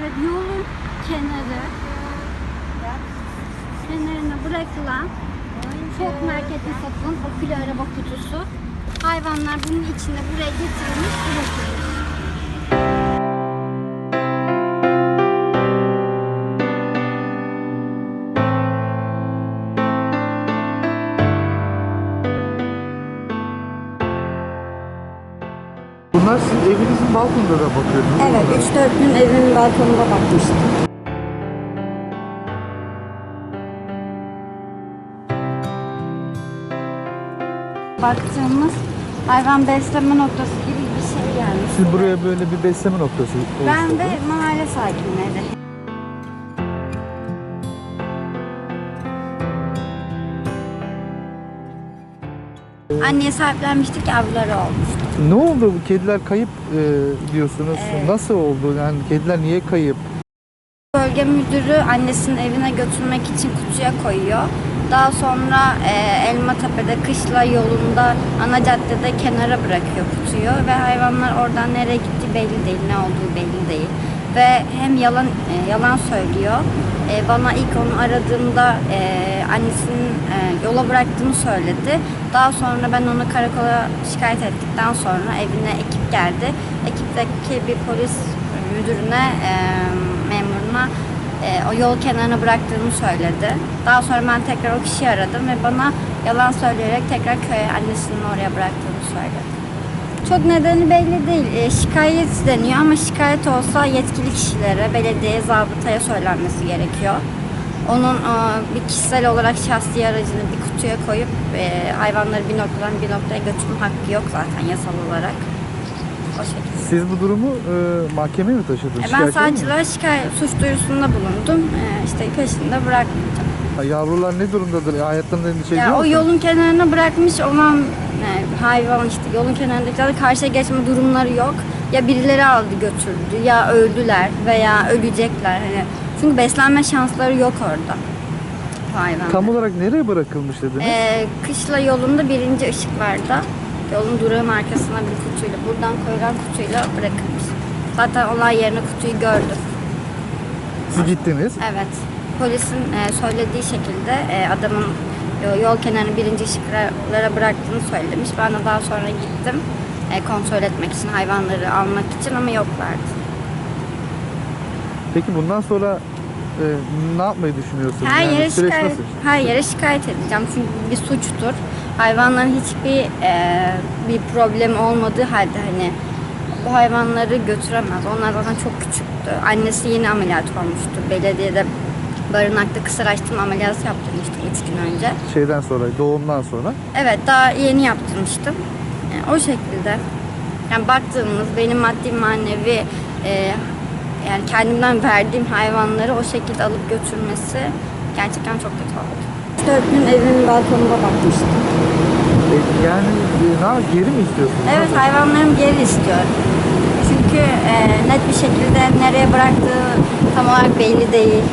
Evet yolun kenarı kenarına bırakılan çok markette satılan akülü araba kutusu. Hayvanlar bunun içinde buraya getirilmiş bırakılmış. Bunlar sizin evinizin balkonunda da bakıyordunuz. Evet 3-4 gün evimin balkonuna bakmıştım. Baktığımız hayvan besleme noktası gibi bir şey gelmiş. Siz buraya böyle bir besleme noktası Ben oluşturdunuz. de mahalle sakinleri. Anneye sahiplenmiştik yavruları olmuştu. Ne oldu bu kediler kayıp e, diyorsunuz? Evet. Nasıl oldu? Yani kediler niye kayıp? Bölge müdürü annesinin evine götürmek için kutuya koyuyor. Daha sonra e, Elmatepe'de kışla yolunda ana caddede kenara bırakıyor kutuyu ve hayvanlar oradan nereye gittiği belli değil, ne olduğu belli değil. Ve hem yalan e, yalan söylüyor. E, bana ilk onu aradığımda e, annesinin e, yola bıraktığını söyledi. Daha sonra ben onu karakola şikayet ettikten sonra evine ekip geldi. Ekipteki bir polis müdürüne, e, memuruna e, o yol kenarına bıraktığını söyledi. Daha sonra ben tekrar o kişiyi aradım ve bana yalan söyleyerek tekrar köye annesinin oraya bıraktığını söyledi. Çok nedeni belli değil. E, şikayet deniyor ama şikayet olsa yetkili kişilere, belediye, zabıtaya söylenmesi gerekiyor. Onun e, bir kişisel olarak şahsi aracını bir kutuya koyup e, hayvanları bir noktadan bir noktaya götürme hakkı yok zaten yasal olarak. O şekilde. Siz bu durumu e, mahkemeye mi taşıdınız? E, Ben Şikayet mi? savcılığa şikayet, suç duyurusunda bulundum. E, işte peşinde bırakmayacağım. Ha, Yavrular ne durumdadır? Hayatlarından endişe ediyor Ya o musunuz? yolun kenarına bırakmış olan e, hayvan işte yolun kenarındakiler karşıya geçme durumları yok. Ya birileri aldı götürdü ya öldüler veya ölecekler. Hani çünkü beslenme şansları yok orada bu hayvanlar. Tam olarak nereye bırakılmış dediniz? E, kışla yolunda birinci ışıklarda yolun durağın arkasına bir kutuyla buradan koyulan kutuyla bırakılmış. Zaten olay yerine kutuyu gördüm. Siz gittiniz. Evet. Polisin e, söylediği şekilde e, adamın yo- yol kenarını birinci ışıklara bıraktığını söylemiş. Ben de daha sonra gittim e, kontrol etmek için, hayvanları almak için ama yoklardı. Peki bundan sonra e, ne yapmayı düşünüyorsunuz? Her Yani yere süreç şikayet, nasıl? her yere şikayet edeceğim çünkü bir suçtur. Hayvanların hiçbir e, bir problem olmadığı halde hani bu hayvanları götüremez. Onlar zaten çok küçüktü. Annesi yeni ameliyat olmuştu. Belediyede barınakta kısır açtırma ameliyatı yaptırmıştım 3 gün önce. Şeyden sonra, doğumdan sonra. Evet daha yeni yaptırmıştım. Yani o şekilde. Yani baktığımız benim maddi manevi e, yani kendimden verdiğim hayvanları o şekilde alıp götürmesi gerçekten çok kötü oldu. 4 gün evimin balkonuna bakmıştım. E, yani e, ne, geri mi istiyorsunuz? Evet hayvanlarımı geri istiyorum. Çünkü e, net bir şekilde nereye bıraktığı tam olarak belli değil.